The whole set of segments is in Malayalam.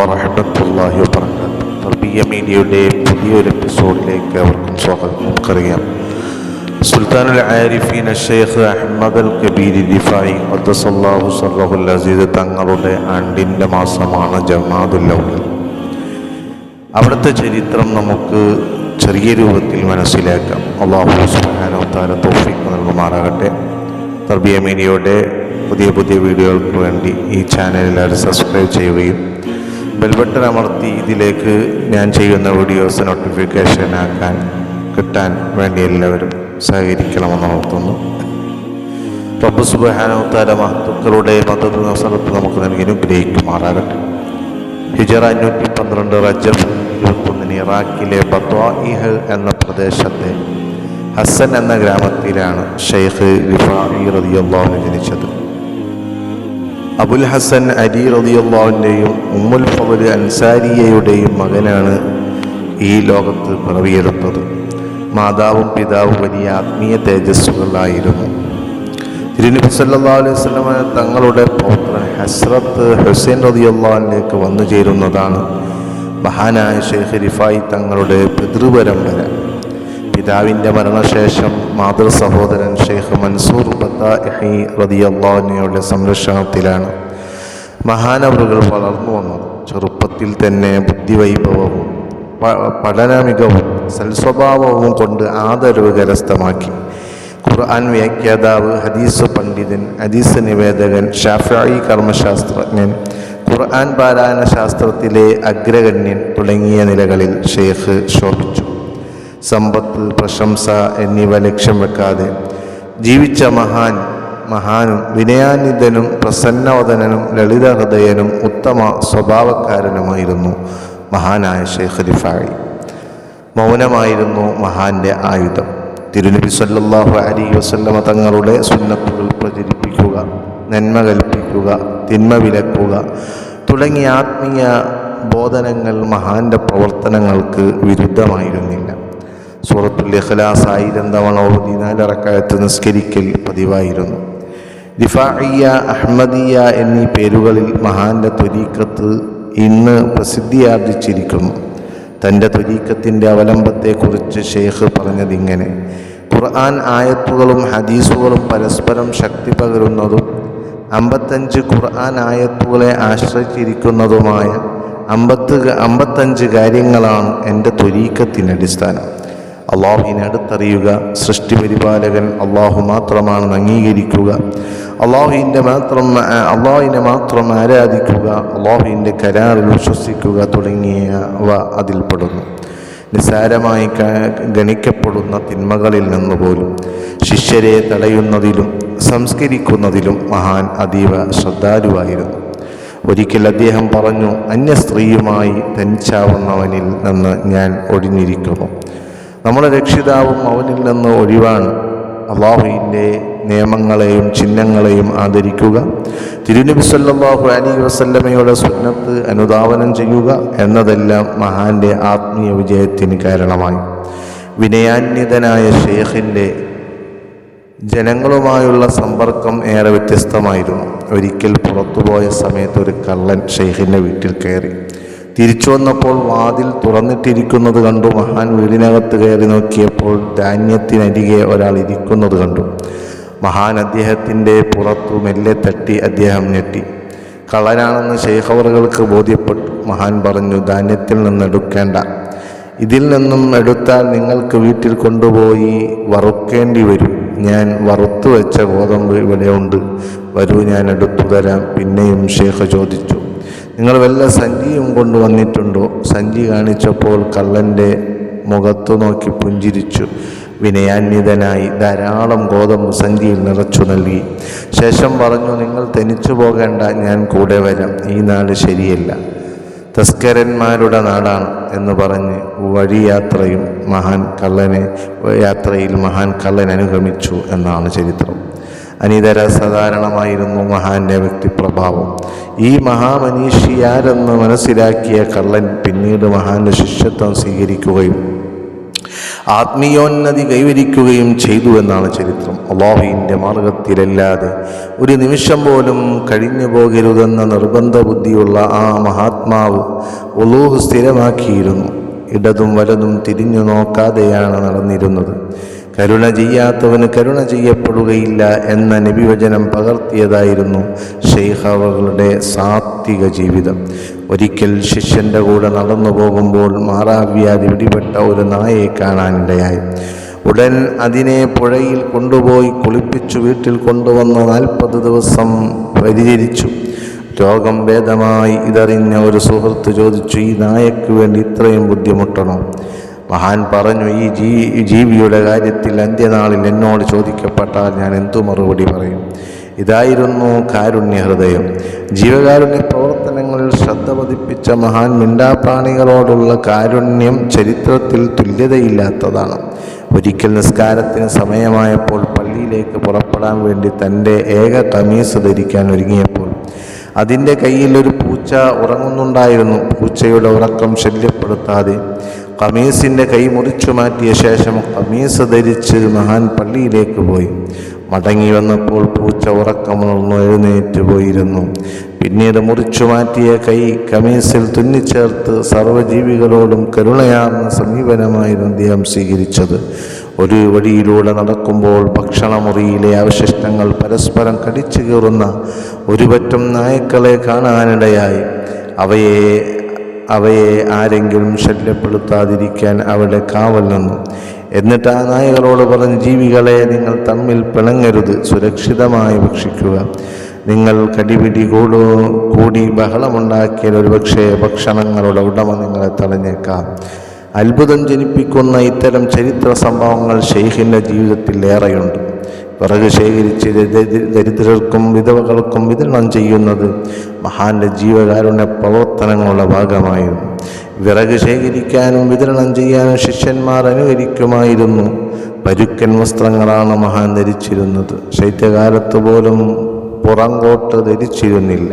വറഹമത്തല്ലാഹി തർബിയ മീഡിയയുടെ പുതിയൊരു എപ്പിസോഡിലേക്ക് അവർക്കും സ്വാഗതം. നമുക്കറിയാം. സുൽത്താനുൽ ആരിഫീൻ ഷെയ്ഖ് അഹമ്മദ് അൽ കബീരി ദിഫായി അദ്ദസല്ലാഹു സല്ലാഹുൽ അസീദ് തങ്ങളുടെ ആണ്ടിന്റെ മാസമാണ് ജമാദുല്ലൗൽ അവിടുത്തെ ചരിത്രം നമുക്ക് ചെറിയ രൂപത്തിൽ മനസ്സിലാക്കാം. അള്ളാഹു സുബ്ഹാനഹു താര തോഫിക്ക് നൽകുമാറാകട്ടെ. തർബിയ മീഡിയയുടെ പുതിയ പുതിയ വീഡിയോകൾക്ക് വേണ്ടി ഈ ചാനലിൽ സബ്സ്ക്രൈബ് ചെയ്യുകയും ബെൽബട്ടൺ അമർത്തി ഇതിലേക്ക് ഞാൻ ചെയ്യുന്ന വീഡിയോസ് നോട്ടിഫിക്കേഷൻ ആക്കാൻ കിട്ടാൻ വേണ്ടി എല്ലാവരും സഹകരിക്കണമെന്ന് ഓർത്തുന്നു. റബ്ബ് സുബാനോത്താര താര മഹത്തുക്കളുടെ അവസരത്ത് നസറത്ത് നമുക്ക് നൽകി അനുഗ്രഹിക്കുമാറാകട്ടെ. ഹിജറ അഞ്ഞൂറ്റി പന്ത്രണ്ട് റജബ് ഇരുപത്തൊന്നിന് ഇറാഖിലെ ബത്വാഇഹ് എന്ന പ്രദേശത്തെ ഹസൻ എന്ന ഗ്രാമത്തിലാണ് ഷെയ്ഖ് റിഫായി ജനിച്ചത്. അബുൽ ഹസൻ അലി റതിയല്ലാവിന്റെയും ഉമ്മുൽ ഫവൽ അൻസാരിയയുടെയും മകനാണ് ഈ ലോകത്ത് പിറവിയെടുത്തത്. മാതാവും പിതാവും വലിയ ആത്മീയ തേജസ്സുകളായിരുന്നു. തിരുനബി സല്ലാ അലൈഹി സ്വലമ തങ്ങളുടെ പൗത്രൻ ഹസ്രത്ത് ഹുസൈൻ റതിയല്ലാവിലേക്ക് വന്നു ചേരുന്നതാണ് മഹാനായ ഷെയ്ഖ് റിഫായി തങ്ങളുടെ പിതൃപരമ്പര. പിതാവിന്റെ മരണശേഷം മാതൃ സഹോദരൻ ഷെയ്ഖ് മൻസൂർ ബത്താഹി റതിയുടെ സംരക്ഷണത്തിലാണ് മഹാനവറുകൾ വളർന്നു വന്നത്. ചെറുപ്പത്തിൽ തന്നെ ബുദ്ധിവൈഭവവും പഠന മികവും സൽസ്വഭാവവും കൊണ്ട് ആദരവ് കരസ്ഥമാക്കി. ഖുർആൻ വ്യാഖ്യാതാവ് ഹദീസ് പണ്ഡിതൻ ഹദീസ് നിവേദകൻ ഷാഫായി കർമ്മശാസ്ത്രജ്ഞൻ ഖുർആൻ പാരായണ ശാസ്ത്രത്തിലെ അഗ്രഗണ്യൻ തുടങ്ങിയ നിലകളിൽ ഷെയ്ഖ് ശോഭിച്ചു. സമ്പത്ത് പ്രശംസ എന്നിവ ലക്ഷ്യം വെക്കാതെ ജീവിച്ച മഹാൻ മഹാനും വിനയാന്വിതനും ലളിത ലളിതഹൃദയനും ഉത്തമ സ്വഭാവക്കാരനുമായിരുന്നു മഹാനായ ഷെയ്ഖ് റിഫായി. മൗനമായിരുന്നു മഹാന്റെ ആയുധം. തിരുനബി സല്ലാഹു അലി വസല്ലമ തങ്ങളുടെ സുന്നത്തുകൾ പ്രചരിപ്പിക്കുക നന്മ കൽപ്പിക്കുക തിന്മ വിലക്കുക തുടങ്ങിയ ആത്മീയ ബോധനങ്ങൾ മഹാന്റെ പ്രവർത്തനങ്ങൾക്ക് വിരുദ്ധമായിരുന്നില്ല. സൂറത്തുൽ ഇഖ്ലാസ് ആയിരം തവണ ഓതി നാലിറക്കായത്ത് നിസ്കരിക്കൽ പതിവായിരുന്നു. ദിഫാഇയ അഹമ്മദിയ എന്നീ പേരുകളിൽ മഹാന്റെ ത്വരീക്കത്ത് ഇന്ന് പ്രസിദ്ധിയാർജിച്ചിരിക്കുന്നു. തന്റെ ത്വരീക്കത്തിന്റെ അവലംബത്തെക്കുറിച്ച് ഷെയ്ഖ് പറഞ്ഞതിങ്ങനെ ഖുർആൻ ആയത്തുകളും ഹദീസുകളും പരസ്പരം ശക്തി പകരുന്നതും അമ്പത്തഞ്ച് ഖുർആൻ ആയത്തുകളെ ആശ്രയിച്ചിരിക്കുന്നതുമായ അമ്പത്ത് അമ്പത്തഞ്ച് കാര്യങ്ങളാണ് എന്റെ ത്വരീക്കത്തിന്റെ അടിസ്ഥാനം അള്ളാഹുവിനെ അടുത്തറിയുക സൃഷ്ടി പരിപാലകൻ അള്ളാഹു മാത്രമാണെന്ന് അംഗീകരിക്കുക അള്ളാഹുവിന്റെ മാത്രം അള്ളാഹുവിനെ മാത്രം ആരാധിക്കുക അള്ളാഹുവിന്റെ കരാറിൽ വിശ്വസിക്കുക തുടങ്ങിയവ അതിൽപ്പെടുന്നു. നിസ്സാരമായി ഗണിക്കപ്പെടുന്ന തിന്മകളിൽ നിന്ന് പോലും ശിഷ്യരെ തടയുന്നതിലും സംസ്കരിക്കുന്നതിലും മഹാൻ അതീവ ശ്രദ്ധാലുവായിരുന്നു. ഒരിക്കൽ അദ്ദേഹം പറഞ്ഞു അന്യ സ്ത്രീയുമായി തനിച്ചാവുന്നവനിൽ നിന്ന് ഞാൻ ഒഴിഞ്ഞിരിക്കുന്നു നമ്മുടെ രക്ഷിതാവും അവനിൽ നിന്ന് ഒഴിവാണ്. അള്ളാഹുവിന്റെ നിയമങ്ങളെയും ചിഹ്നങ്ങളെയും ആദരിക്കുക. തിരുനബി സല്ലാഹു അലി വസല്ലമയുടെ സുന്നത്ത് അനുധാവനം ചെയ്യുക എന്നതെല്ലാം മഹാന്റെ ആത്മീയ വിജയത്തിന് കാരണമായി. വിനയാന്യതനായ ഷെയ്ഖിന്റെ ജനങ്ങളുമായുള്ള സമ്പർക്കം ഏറെ വ്യത്യസ്തമായിരുന്നു. ഒരിക്കൽ പുറത്തുപോയ സമയത്ത് ഒരു കള്ളൻ ഷെയ്ഖിന്റെ വീട്ടിൽ കയറി. തിരിച്ചു വന്നപ്പോൾ വാതിൽ തുറന്നിട്ടിരിക്കുന്നത് കണ്ടു. മഹാൻ വീടിനകത്ത് കയറി നോക്കിയപ്പോൾ ധാന്യത്തിനരികെ ഒരാൾ ഇരിക്കുന്നത് കണ്ടു. മഹാൻ അദ്ദേഹത്തിന്റെ പുറത്തു മെല്ലെ തട്ടി അദ്ദേഹം ഞെട്ടി. കള്ളനാണെന്ന് ശേഖവറുകൾക്ക് ബോധ്യപ്പെട്ടു. മഹാൻ പറഞ്ഞു ധാന്യത്തിൽ നിന്ന് എടുക്കേണ്ട. ഇതിൽ നിന്നും എടുത്താൽ നിങ്ങൾക്ക് വീട്ടിൽ കൊണ്ടുപോയി വറുക്കേണ്ടി വരും. ഞാൻ വറുത്തു വെച്ച ഗോതമ്പ് ഇവിടെയുണ്ട് വരൂ ഞാൻ എടുത്തു തരാം. പിന്നെയും ഷേഖ് ചോദിച്ചു. നിങ്ങൾ വല്ല സഞ്ചിയും കൊണ്ടുവന്നിട്ടുണ്ടോ സഞ്ചി കാണിച്ചപ്പോൾ കള്ളന്റെ മുഖത്തു നോക്കി പുഞ്ചിരിച്ചു. വിനയാന്വിതനായി ധാരാളം ഗോതമ്പ് സഞ്ചിയിൽ നിറച്ചു നൽകി. ശേഷം പറഞ്ഞു നിങ്ങൾ തനിച്ചു പോകേണ്ട ഞാൻ കൂടെ വരാം. ഈ നാട് ശരിയല്ല. തസ്കരന്മാരുടെ നാടാണ് എന്ന് പറഞ്ഞ് വഴിയാത്രയും മഹാൻ കള്ളനെ യാത്രയിൽ മഹാൻ കള്ളൻ അനുഗമിച്ചു എന്നാണ് ചരിത്രം. അനിതര സാധാരണമായിരുന്നു മഹാന്റെ വ്യക്തിപ്രഭാവം. ഈ മഹാമനീഷിയാരെന്ന് മനസ്സിലാക്കിയ കള്ളൻ പിന്നീട് മഹാന്റെ ശിഷ്യത്വം സ്വീകരിക്കുകയും ആത്മീയോന്നതി കൈവരിക്കുകയും ചെയ്തു എന്നാണ് ചരിത്രം. അള്ളാഹുവിന്റെ മാർഗത്തിലല്ലാതെ ഒരു നിമിഷം പോലും കഴിഞ്ഞു പോകരുതെന്ന നിർബന്ധ ബുദ്ധിയുള്ള ആ മഹാത്മാവ് ഒലൂഹ് സ്ഥിരമാക്കിയിരുന്നു. ഇടതും വലതും തിരിഞ്ഞു നോക്കാതെയാണ് നടന്നിരുന്നത്. കരുണ ചെയ്യാത്തവന് കരുണ ചെയ്യപ്പെടുകയില്ല എന്ന നിവിവചനം പകർത്തിയതായിരുന്നു ഷെയ്ഖ് അവറുടെ സാത്വിക ജീവിതം. ഒരിക്കൽ ശിഷ്യന്റെ കൂടെ നടന്നു പോകുമ്പോൾ മാറാവ്യാധി പിടിപെട്ട ഒരു നായയെ കാണാനിടയായി ഉടൻ അതിനെ പുഴയിൽ കൊണ്ടുപോയി കുളിപ്പിച്ചു വീട്ടിൽ കൊണ്ടുവന്ന് നാൽപ്പത് ദിവസം പരിചരിച്ചു. രോഗം ഭേദമായി ഇതറിഞ്ഞ ഒരു സുഹൃത്ത് ചോദിച്ചു ഈ നായക്ക് വേണ്ടി ഇത്രയും ബുദ്ധിമുട്ടണോ? മഹാൻ പറഞ്ഞു ഈ ജീ ജീവിയുടെ കാര്യത്തിൽ അന്ത്യനാളിൽ എന്നോട് ചോദിക്കപ്പെട്ടാൽ ഞാൻ എന്തു മറുപടി പറയും? ഇതായിരുന്നു കാരുണ്യ ഹൃദയം ജീവകാരുണ്യ പ്രവർത്തനങ്ങളിൽ ശ്രദ്ധ പതിപ്പിച്ച മഹാൻ മിണ്ടാപ്രാണികളോടുള്ള കാരുണ്യം ചരിത്രത്തിൽ തുല്യതയില്ലാത്തതാണ്. ഒരിക്കൽ നിസ്കാരത്തിന് സമയമായപ്പോൾ പള്ളിയിലേക്ക് പുറപ്പെടാൻ വേണ്ടി തന്റെ ഏക കമീസ് ധരിക്കാൻ ഒരുങ്ങിയപ്പോൾ അതിന്റെ കയ്യിൽ ഒരു പൂച്ച ഉറങ്ങുന്നുണ്ടായിരുന്നു. പൂച്ചയുടെ ഉറക്കം ശല്യപ്പെടുത്താതെ കമീസിന്റെ കൈ മുറിച്ചു മാറ്റിയ ശേഷം കമീസ് ധരിച്ച് മഹാൻ പള്ളിയിലേക്ക് പോയി. മടങ്ങി വന്നപ്പോൾ പൂച്ച ഉറക്കമുണർന്നു എഴുന്നേറ്റ് പോയിരുന്നു. പിന്നീട് മുറിച്ചു മാറ്റിയ കൈ കമീസിൽ തുന്നിച്ചേർത്ത് സർവജീവികളോടും കരുണയാർന്ന സമീപനമായിരുന്നു അദ്ദേഹം സ്വീകരിച്ചത്. ഒരു വഴിയിലൂടെ നടക്കുമ്പോൾ ഭക്ഷണമുറിയിലെ അവശിഷ്ടങ്ങൾ പരസ്പരം കടിച്ചു കീറുന്ന ഒരുപറ്റം നായ്ക്കളെ കാണാനിടയായി. അവയെ അവയെ ആരെങ്കിലും ശല്യപ്പെടുത്താതിരിക്കാൻ അവിടെ കാവൽ നിന്നു. എന്നിട്ട് ആ നായകളോട് പറഞ്ഞ് ജീവികളെ നിങ്ങൾ തമ്മിൽ പിണങ്ങരുത്. സുരക്ഷിതമായി ഭക്ഷിക്കുക. നിങ്ങൾ കടിപിടി കൂടോ കൂടി ബഹളമുണ്ടാക്കിയാൽ ഒരുപക്ഷെ ഭക്ഷണങ്ങളുടെ ഉടമ നിങ്ങളെ തടഞ്ഞേക്കാം. അത്ഭുതം ജനിപ്പിക്കുന്ന ഇത്തരം ചരിത്ര സംഭവങ്ങൾ ഷെയ്ഖിന്റെ ജീവിതത്തിൽ ഏറെയുണ്ട്. വിറക് ശേഖരിച്ച് ദരിദ്രർക്കും വിധവകൾക്കും വിതരണം ചെയ്യുന്നത് മഹാന്റെ ജീവകാരുണ്യ പ്രവർത്തനങ്ങളുടെ ഭാഗമായിരുന്നു വിറക് ശേഖരിക്കാനും വിതരണം ചെയ്യാനും ശിഷ്യന്മാർ അനുകരിക്കുമായിരുന്നു. പരുക്കൻ വസ്ത്രങ്ങളാണ് മഹാൻ ധരിച്ചിരുന്നത്. ശൈത്യകാലത്ത് പോലും പുറങ്കോട്ട് ധരിച്ചിരുന്നില്ല.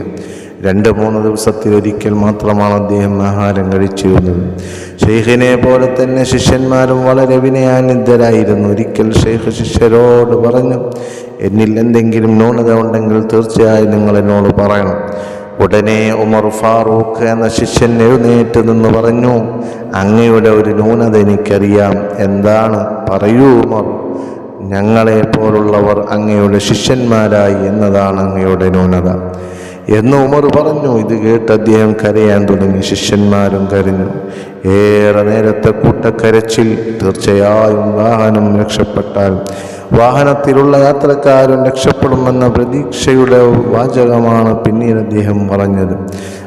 രണ്ട് മൂന്ന് ദിവസത്തിലൊരിക്കൽ മാത്രമാണ് അദ്ദേഹം ആഹാരം കഴിച്ചിരുന്നത്. ഷെയ്ഖിനെ പോലെ തന്നെ ശിഷ്യന്മാരും വളരെ വിനയാനിദ്ധരായിരുന്നു ഒരിക്കൽ ഷെയ്ഖ് ശിഷ്യരോട് പറഞ്ഞു എന്നിൽ എന്തെങ്കിലും ന്യൂനത ഉണ്ടെങ്കിൽ തീർച്ചയായും നിങ്ങൾ എന്നോട് പറയണം. ഉടനെ ഉമർ ഫാറൂഖ് എന്ന ശിഷ്യൻ എഴുന്നേറ്റ് നിന്ന് പറഞ്ഞു അങ്ങയുടെ ഒരു ന്യൂനത എനിക്കറിയാം. എന്താണ്? പറയൂ ഉമർ. ഞങ്ങളെപ്പോലുള്ളവർ അങ്ങയുടെ ശിഷ്യന്മാരായി എന്നതാണ് അങ്ങയുടെ ന്യൂനത. എന്ന് ഉമർ പറഞ്ഞു. ഇത് കേട്ട് അദ്ദേഹം കരയാൻ തുടങ്ങി. ശിഷ്യന്മാരും കരഞ്ഞു. ഏറെ നേരത്തെ കൂട്ടക്കരച്ചിൽ തീർച്ചയായും വാഹനം രക്ഷപ്പെട്ടാൽ വാഹനത്തിലുള്ള യാത്രക്കാരും രക്ഷപ്പെടുമെന്ന പ്രതീക്ഷയുടെ വാചകമാണ് പിന്നീട് അദ്ദേഹം പറഞ്ഞത്.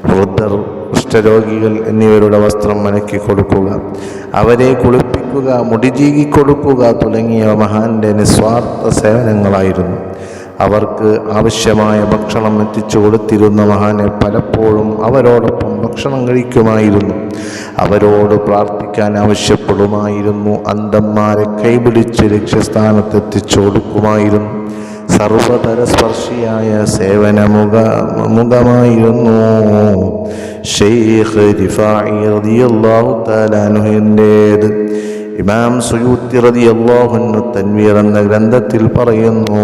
വൃദ്ധർ കുഷ്ഠരോഗികൾ എന്നിവരുടെ വസ്ത്രം മനക്കി കൊടുക്കുക അവരെ കുളിപ്പിക്കുക മുടിചീകി കൊടുക്കുക തുടങ്ങിയ മഹാന്റെ നിസ്വാർത്ഥ സേവനങ്ങളായിരുന്നു. അവർക്ക് ആവശ്യമായ ഭക്ഷണം എത്തിച്ചു കൊടുത്തിരുന്ന മഹാനെ പലപ്പോഴും അവരോടൊപ്പം ഭക്ഷണം കഴിക്കുമായിരുന്നു. അവരോട് പ്രാർത്ഥിക്കാൻ ആവശ്യപ്പെടുമായിരുന്നു. അന്തന്മാരെ കൈപിടിച്ച് ലക്ഷ്യസ്ഥാനത്ത് എത്തിച്ചു കൊടുക്കുമായിരുന്നു. സർവതര സ്പർശിയായ സേവനമുഖ മുഖമായിരുന്നു. ഷെയ്ഖ് തആല ഇമാം സുയൂത്തി അൻഹു തൻവീർ എന്ന ഗ്രന്ഥത്തിൽ പറയുന്നു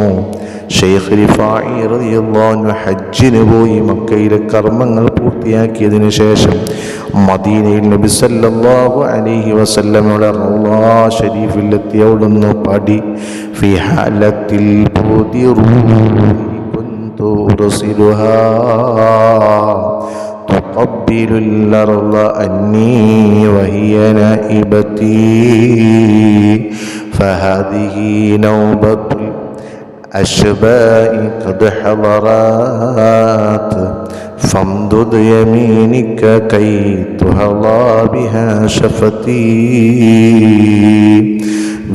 ഷെയ്ഖ് റിഫാഇ റളിയല്ലാഹു അൻഹു ഹജ്ജിന് പോയി മക്കയിലെ കർമ്മങ്ങൾ പൂർത്തിയാക്കിയതിനു ശേഷം മദീനയിൽ നബി സല്ലല്ലാഹു അലൈഹി വസല്ലമയുടെ റൗളാ ഷരീഫിലെത്തി അവിടുന്ന് പാടി ഫി ഹാലത്തിൽ ബുദി റൂഹി കുന്തു ഉർസിലുഹാ تقبل الأرض أني وهي نائبتي فهذه نوبة الأشباء قد حضرات فامدد يمينك كي تهضى بها شفتي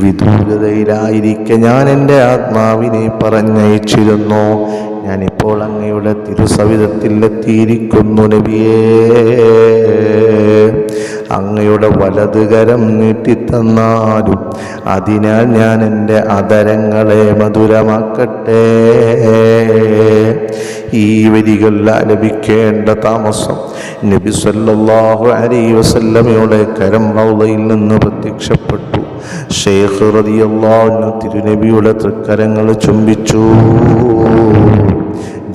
വിദൂരതയിലായിരിക്കെ ഞാൻ എൻ്റെ ആത്മാവിനെ പറഞ്ഞയച്ചിരുന്നു ഞാനിപ്പോൾ അങ്ങയുടെ തിരുസവിധത്തിൽ എത്തിയിരിക്കുന്നു നബിയേ അങ്ങയുടെ വലതുകരം നീട്ടിത്തന്നാലും അതിനാൽ ഞാൻ എന്റെ അതരങ്ങളെ മധുരമാക്കട്ടെ. ഈ വരികൾ ആലപിക്കേണ്ട താമസം നബി സല്ലല്ലാഹു അലൈഹി വസല്ലമയുടെ കരം റൗളയിൽ നിന്ന് പ്രത്യക്ഷപ്പെട്ടു. ഷെയ്ഖ് റതിയല്ലാഹു തിരുനബിയുടെ തൃക്കരങ്ങൾ ചുംബിച്ചു.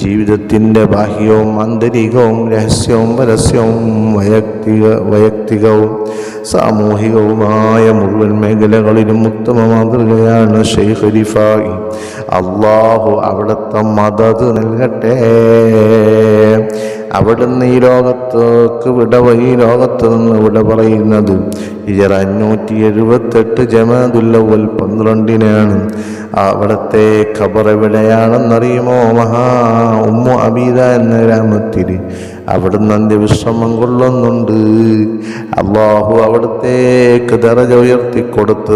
ജീവിതത്തിന്റെ ബാഹ്യവും ആന്തരികവും രഹസ്യവും പരസ്യവും വൈയക്തിക വൈയക്തികവും സാമൂഹികവുമായ മുഴുവൻ മേഖലകളിലും ഉത്തമ മാതൃകയാണ് ഷെയ്ഖ് അള്ളാഹു അവിടുത്തെ മദത് നൽകട്ടെ. അവിടുന്ന് ഈ ലോകത്തേക്ക് വിട ഈ ലോകത്ത് നിന്ന് വിട പറയുന്നത് ഇയർ അഞ്ഞൂറ്റി എഴുപത്തെട്ട് ജമാതുല്ലവൽ പന്ത്രണ്ടിനാണ്. അവിടുത്തെ ഖബർ എവിടെയാണെന്നറിയുമോ? മഹാ ഉമ്മു അബീദ എന്ന ഗ്രാമത്തിൽ അവിടുന്ന് അന്ത്യവിശ്രമം കൊള്ളുന്നുണ്ട്. അള്ളാഹു അവിടത്തേക്ക് ദറജ ഉയർത്തിക്കൊടുത്ത്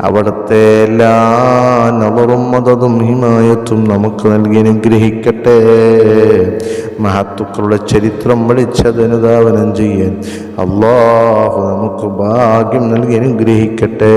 അവിടുത്തെ എല്ലാ നവറും മതതും ഹിമായത്തും നമുക്ക് നൽകി അനുഗ്രഹിക്കട്ടെ. മഹത്തുക്കളുടെ ചരിത്രം പഠിച്ചതനുധാവനം ചെയ്യാൻ അള്ളാഹു നമുക്ക് ഭാഗ്യം നൽകി അനുഗ്രഹിക്കട്ടെ.